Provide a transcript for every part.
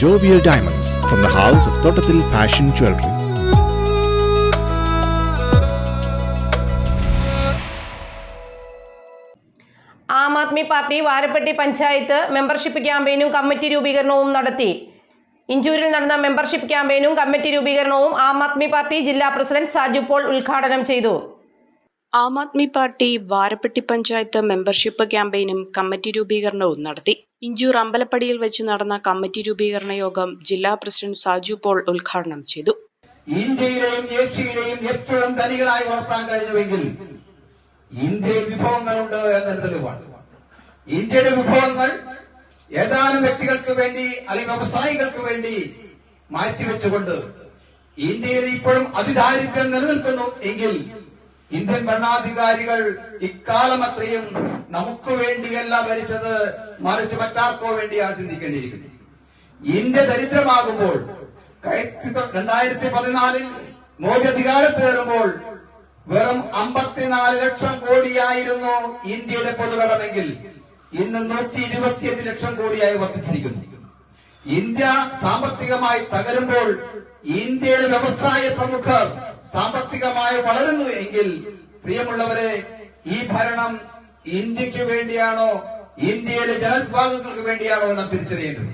Jovial diamonds from the house of തോട്ടത്തിൽ fashion jewellery Aam Aadmi Party Varappetty panchayat membership ക്യാമ്പയിനും committee രൂപീകരണവും നടത്തി. ഇഞ്ചൂരിൽ നടന്ന മെമ്പർഷിപ്പ് ക്യാമ്പയിനും കമ്മിറ്റി രൂപീകരണവും ആം ആദ്മി പാർട്ടി ജില്ലാ പ്രസിഡന്റ് സാജു പോൾ ഉദ്ഘാടനം ചെയ്തു. ആം ആദ്മി പാർട്ടി വാരപ്പെട്ടി പഞ്ചായത്ത് മെമ്പർഷിപ്പ് ക്യാമ്പയിനും കമ്മിറ്റി രൂപീകരണവും നടത്തി. ഇഞ്ചൂർ അമ്പലപ്പടിയിൽ വെച്ച് നടന്ന കമ്മിറ്റി രൂപീകരണ യോഗം ജില്ലാ പ്രസിഡന്റ് സാജു പോൾ ഉദ്ഘാടനം ചെയ്തു. ഇന്ത്യയിലെയും ഏഷ്യയിലെയും ഏറ്റവും ധനികരായി വളർത്താൻ കഴിഞ്ഞുവെങ്കിൽ ഇന്ത്യയിൽ വിഭവങ്ങളുണ്ട് എന്നൊരു തെളിവാണ്. ഇന്ത്യയുടെ വിഭവങ്ങൾ ഏതാനും വ്യക്തികൾക്ക് വേണ്ടി അല്ലെങ്കിൽ വ്യവസായികൾക്ക് വേണ്ടി മാറ്റിവെച്ചുകൊണ്ട് ഇന്ത്യയിൽ ഇപ്പോഴും അതിദാരിദ്ര്യം നിലനിൽക്കുന്നു എങ്കിൽ ഇന്ത്യൻ ഭരണാധികാരികൾ ഇക്കാലം അത്രയും നമുക്ക് വേണ്ടിയല്ല ഭരിച്ചത് മറിച്ച് മറ്റാർക്കോ വേണ്ടിയാണ് ചിന്തിക്കേണ്ടിയിരിക്കുന്നത്. ഇന്ത്യ ദരിദ്രമാകുമ്പോൾ രണ്ടായിരത്തി പതിനാലിൽ മോദി അധികാരത്തിലേറുമ്പോൾ വെറും അമ്പത്തിനാല് ലക്ഷം കോടിയായിരുന്നു ഇന്ത്യയുടെ പൊതുകടമെങ്കിൽ ഇന്ന് നൂറ്റി ഇരുപത്തിയഞ്ച് ലക്ഷം കോടിയായി വർദ്ധിച്ചിരിക്കുന്നു. ഇന്ത്യ സാമ്പത്തികമായി തകരുമ്പോൾ ഇന്ത്യയിലെ വ്യവസായ പ്രമുഖർ സാമ്പത്തികമായി വളരുന്നു എങ്കിൽ പ്രിയമുള്ളവരെ ഈ ഭരണം ഇന്ത്യയ്ക്ക് വേണ്ടിയാണോ ഇന്ത്യയിലെ ജനവിഭാഗങ്ങൾക്ക് വേണ്ടിയാണോ എന്ന് തിരിച്ചറിയേണ്ടത്.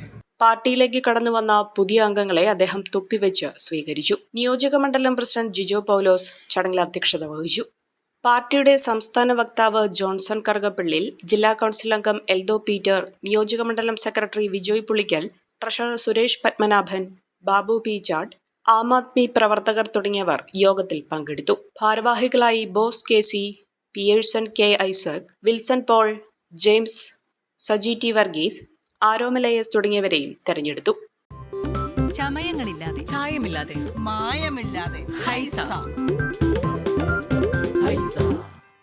പാർട്ടിയിലേക്ക് കടന്നു വന്ന പുതിയ അംഗങ്ങളെ അദ്ദേഹം തുപ്പിവെച്ച് സ്വീകരിച്ചു. നിയോജക മണ്ഡലം പ്രസിഡന്റ് ജിജോ പൗലോസ് ചടങ്ങിൽ അധ്യക്ഷത വഹിച്ചു. പാർട്ടിയുടെ സംസ്ഥാന വക്താവ് ജോൺസൺ കറുകപ്പിള്ളിൽ ജില്ലാ കൌൺസിൽ അംഗം എൽദോ പീറ്റർ നിയോജക മണ്ഡലം secretary Vijoy Pulickal treasurer Suresh Padmanabhan Babu P chaat Aam Aadmi പ്രവർത്തകർ തുടങ്ങിയവർ യോഗത്തിൽ പങ്കെടുത്തു. ഭാരവാഹികളായി Bose K C Pearson K Isaac Wilson Paul James Saji T Varghese ആരോമലയസ് തുടങ്ങിയവരെയും തെരഞ്ഞെടുത്തു. ചമയങ്ങളില്ലാതെ ചായമില്ലാതെ മായമില്ലാതെ ഹൈസ.